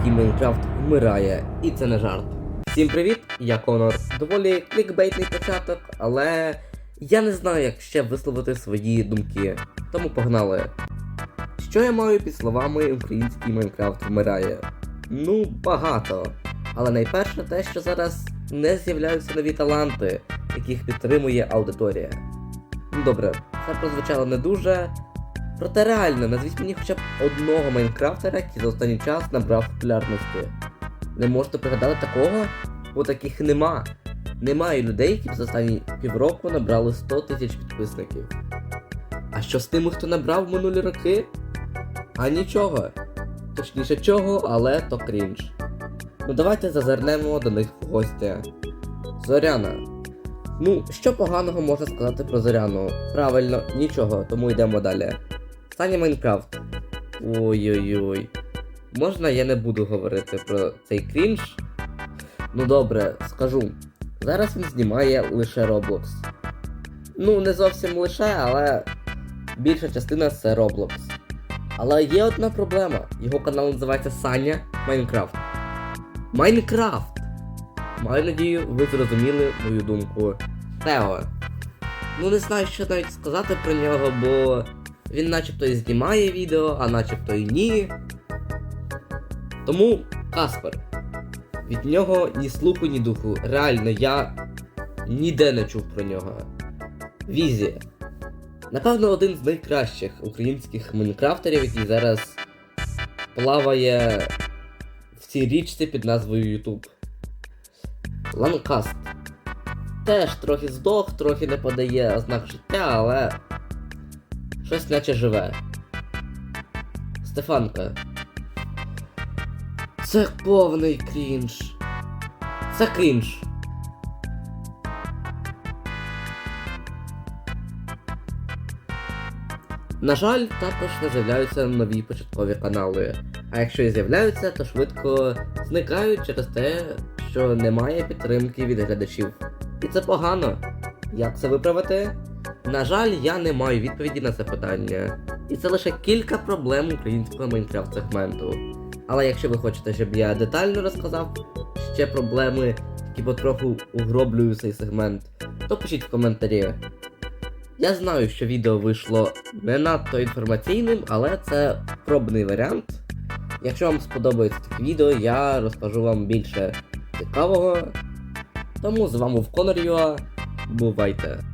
український Майнкрафт вмирає, і це не жарт. Всім привіт, я Конор. Доволі клікбейтний початок, але я не знаю, як ще висловити свої думки. Тому погнали. Що я маю під словами український Майнкрафт вмирає? Ну, багато. Але найперше те, що зараз не з'являються нові таланти, яких підтримує аудиторія. Добре, це прозвучало не дуже. Проте реально, назвіть мені хоча б одного майнкрафтера, який за останній час набрав популярності. Не можете пригадати такого? Бо таких нема. Немає людей, які б за останні півроку набрали 100 тисяч підписників. А що з тими, хто набрав минулі роки? А нічого. Точніше чого, але то крінж. Ну давайте зазирнемо до них в гості. Зоряна. Ну, що поганого можна сказати про Зоряну? Правильно, нічого, тому йдемо далі. Саня Майнкрафт. Ой-ой-ой. Можна я не буду говорити про цей крінж? Ну добре, скажу. Зараз він знімає лише Roblox. Ну, не зовсім лише, але більша частина це Roblox. Але є одна проблема. Його канал називається Саня Майнкрафт. Майнкрафт! Маю надію, ви зрозуміли мою думку. Тео. Ну не знаю, що навіть сказати про нього, бо він начебто і знімає відео, а начебто і ні. Тому Каспер. Від нього ні слуху, ні духу. Реально, я ніде не чув про нього. Візі. Напевно, один з найкращих українських майнкрафтерів, який зараз плаває в цій річці під назвою YouTube. Ланкаст. Теж трохи здох, трохи не подає ознак життя, але щось наче живе. Стефанка. Це повний крінж. Це крінж. На жаль, також не з'являються нові початкові канали. А якщо і з'являються, то швидко зникають через те, що немає підтримки від глядачів. І це погано. Як це виправити? На жаль, я не маю відповіді на це питання. І це лише кілька проблем українського Майнкрафт сегменту. Але якщо ви хочете, щоб я детально розказав ще проблеми, які потроху угроблюють цей сегмент, то пишіть в коментарі. Я знаю, що відео вийшло не надто інформаційним, але це пробний варіант. Якщо вам сподобається таке відео, я розкажу вам більше цікавого. Тому з вами в Конор.ua. Бувайте!